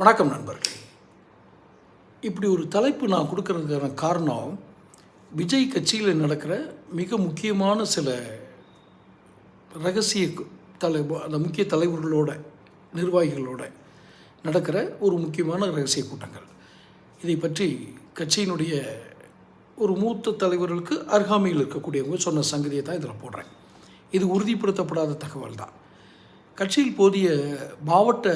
வணக்கம் நண்பர்களே. இப்படி ஒரு தலைப்பு நான் கொடுக்கறதுக்கான காரணம் விஜய் கட்சியில் நடக்கிற மிக முக்கியமான சில ரகசிய தலை அந்த முக்கிய தலைவர்களோட நிர்வாகிகளோட நடக்கிற ஒரு முக்கியமான ரகசிய கூட்டங்கள். இதை பற்றி கட்சியினுடைய ஒரு மூத்த தலைவர்களுக்கு அருகாமையில் இருக்கக்கூடியவங்க சொன்ன சங்கதியை தான் இதில் போடுறேன். இது உறுதிப்படுத்தப்படாத தகவல் தான் கட்சியில் போதிய மாவட்ட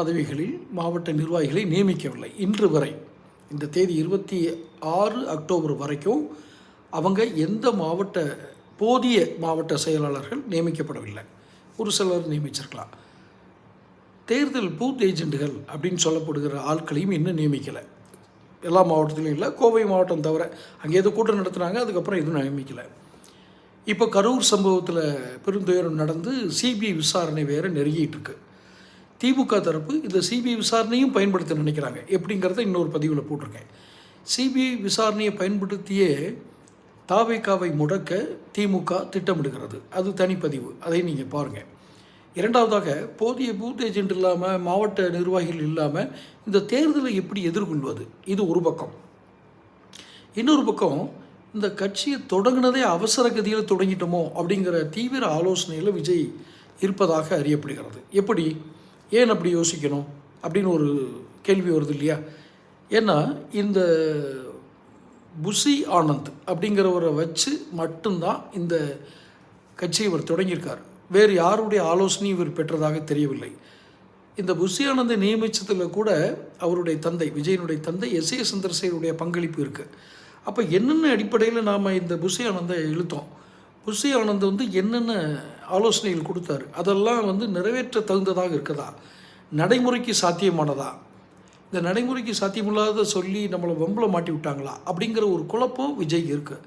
பதவிகளில் மாவட்ட நிர்வாகிகளை நியமிக்கவில்லை. இன்று வரை இந்த தேதி இருபத்தி ஆறு அக்டோபர் வரைக்கும் அவங்க எந்த மாவட்ட போதிய மாவட்ட செயலாளர்கள் நியமிக்கப்படவில்லை. ஒரு சிலர் நியமிச்சிருக்கலாம். தேர்தல் பூத் ஏஜெண்டுகள் அப்படின்னு சொல்லப்படுகிற ஆட்களையும் இன்னும் நியமிக்கலை. எல்லா மாவட்டத்திலையும் இல்லை. கோவை மாவட்டம் தவிர அங்கே ஏதோ கூட்டம் நடத்துனாங்க அதுக்கப்புறம் எதுவும் நியமிக்கலை. இப்போ கரூர் சம்பவத்தில் பெருந்துயரம் நடந்து சிபிஐ விசாரணை வேறு நெருங்கிட்டு இருக்குது திமுக தரப்பு இந்த சிபிஐ விசாரணையும் பயன்படுத்த நினைக்கிறாங்க. எப்படிங்கிறத இன்னொரு பதிவில் போட்டிருக்கேன். சிபிஐ விசாரணையை பயன்படுத்தியே தாவேக்காவை முடக்க திமுக திட்டமிடுகிறது. அது தனிப்பதிவு. அதை நீங்கள் பாருங்கள் இரண்டாவதாக போதிய பூத் ஏஜென்ட் இல்லாமல் மாவட்ட நிர்வாகிகள் இல்லாமல் இந்த தேர்தலை எப்படி எதிர்கொள்வது? இது ஒரு பக்கம். இன்னொரு பக்கம் இந்த கட்சியை தொடங்கினதே அவசர கதியில் தொடங்கிட்டோமோ அப்படிங்கிற தீவிர ஆலோசனையில் விஜய் இருப்பதாக அறியப்படுகிறது. எப்படி? ஏன் அப்படி யோசிக்கணும் அப்படின்னு ஒரு கேள்வி வருது இல்லையா? ஏன்னா இந்த புஷி ஆனந்த் அப்படிங்கிறவரை வச்சு மட்டும்தான் இந்த கட்சியை இவர் தொடங்கியிருக்கார். வேறு யாருடைய ஆலோசனையும் இவர் பெற்றதாக தெரியவில்லை. இந்த புஷி ஆனந்தை நியமித்ததில் கூட அவருடைய தந்தை விஜயனுடைய தந்தை எஸ் ஏ சந்திரசேகருடைய பங்களிப்பு இருக்குது அப்போ என்னென்ன அடிப்படையில் நாம் இந்த புஷி ஆனந்தை இழுத்தோம்? புஷி ஆனந்த் வந்து என்னென்ன ஆலோசனைகள் கொடுத்தாரு. அதெல்லாம் வந்து நிறைவேற்ற தகுந்ததாக இருக்குதா? நடைமுறைக்கு சாத்தியமானதா? இந்த நடைமுறைக்கு சாத்தியமில்லாத சொல்லி நம்மளை வம்பில் மாட்டி விட்டாங்களா? அப்படிங்கிற ஒரு குழப்பம் விஜய் இருக்குது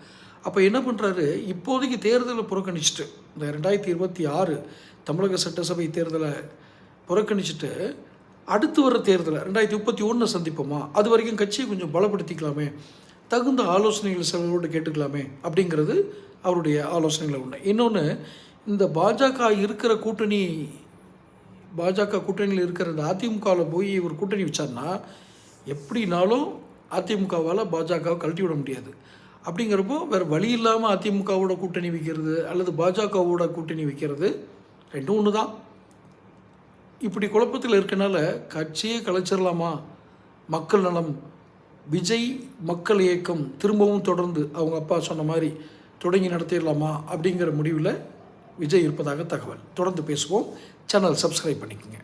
அப்போ என்ன பண்ணுறாரு இப்போதைக்கு தேர்தலை புறக்கணிச்சிட்டு இந்த ரெண்டாயிரத்தி இருபத்தி ஆறு தமிழக சட்டசபை தேர்தலை புறக்கணிச்சிட்டு அடுத்து வர தேர்தலை ரெண்டாயிரத்தி முப்பத்தி ஒன்று சந்திப்போமா? அது வரைக்கும் கட்சியை கொஞ்சம் பலப்படுத்திக்கலாமே தகுந்த ஆலோசனைகள் சிலரோடு கேட்டுக்கலாமே அப்படிங்கிறது அவருடைய ஆலோசனைகளை ஒன்று இன்னொன்று இந்த பாஜக இருக்கிற கூட்டணி பாஜக கூட்டணியில் இருக்கிற இந்த அதிமுகவில் போய் இவர் கூட்டணி வச்சார்னா எப்படினாலும் அதிமுகவால் பாஜகவை கழட்டி விட முடியாது. அப்படிங்கிறப்போ வேறு வழி இல்லாமல் அதிமுகவோட கூட்டணி வைக்கிறது அல்லது பாஜகவோட கூட்டணி வைக்கிறது ரெண்டும் ஒன்று தான் இப்படி குழப்பத்தில் இருக்கனால கட்சியே கலைச்சிடலாமா மக்கள் நலம் விஜய் மக்கள் இயக்கம் திரும்பவும் தொடர்ந்து அவங்க அப்பா சொன்ன மாதிரி தொடங்கி நடத்திடலாமா அப்படிங்கிற முடிவில் விஜய் இருப்பதாக தகவல். தொடர்ந்து பேசுவோம். சேனல் சப்ஸ்கிரைப் பண்ணிக்கோங்க.